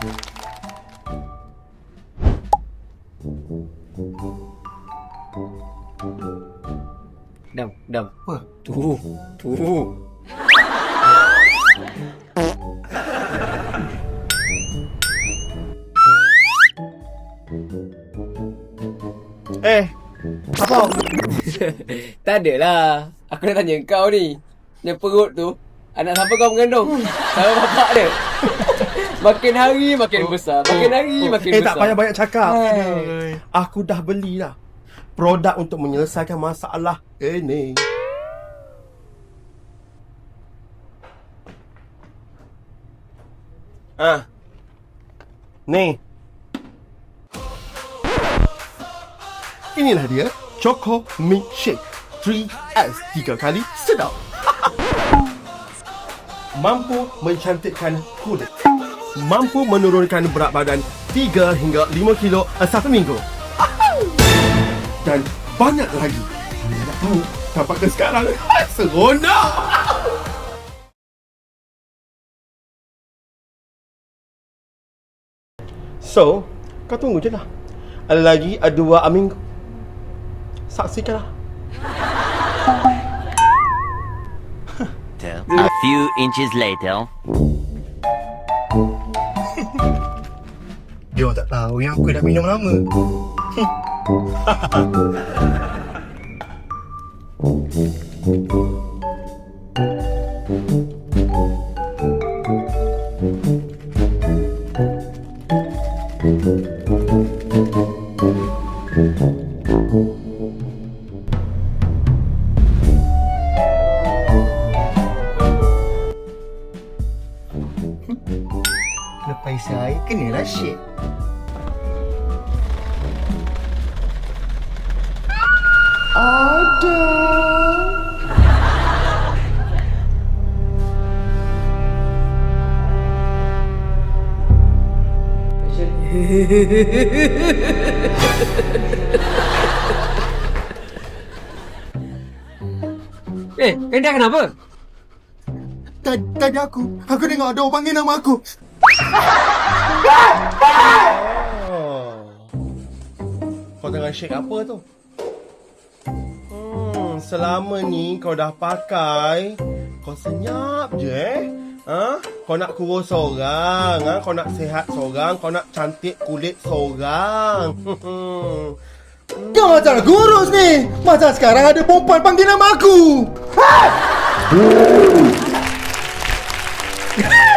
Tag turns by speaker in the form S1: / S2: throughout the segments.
S1: Dam, dam.
S2: Apa?
S1: Tu, tu.
S2: Eh, apa?
S1: tak adalah. Aku nak tanya kau ni. Yang perut tu, anak siapa kau mengandung? Sama bapak dia. Makin hari makin besar. Makin hari makin
S2: eh,
S1: besar.
S2: tak payah banyak cakap.
S1: Hai.
S2: Aku dah beli dah. Produk untuk menyelesaikan masalah ini. Ah. Ni. Inilah dia Choco Milkshake 3S tiga kali sedap. Mampu mencantikkan kulit. Mampu menurunkan berat badan 3 hingga 5 kilo satu minggu. Dan banyak lagi. Anda nak tahu? Dapatkan sekarang. Seronok! So, kau tunggu je lah. Ada lagi dua minggu. Saksikanlah.
S3: A few inches later.
S4: Orang tak tahu yang aku dah minum lama. Lepas saya kenalah shit.
S1: Eh, Kendra kenapa?
S4: Tadi aku, aku dengar ada orang panggil nama aku.
S2: Oh. Kau tengah shake apa tu? Hmm, selama ni kau dah pakai, kau senyap je eh. Ha? Kau nak kurus seorang, ha? kau nak sihat seorang, kau nak cantik kulit seorang.
S4: Kau macam nak kurus ni. Macam sekarang ada perempuan panggil nama aku.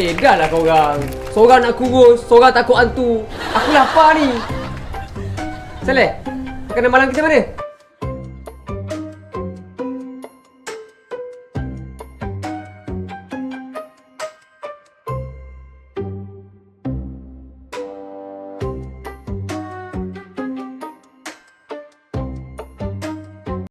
S1: Eh, dah lah korang. Seorang nak kurus, seorang takut hantu. Aku lapar ni. Saleh, makanan malam kita mana?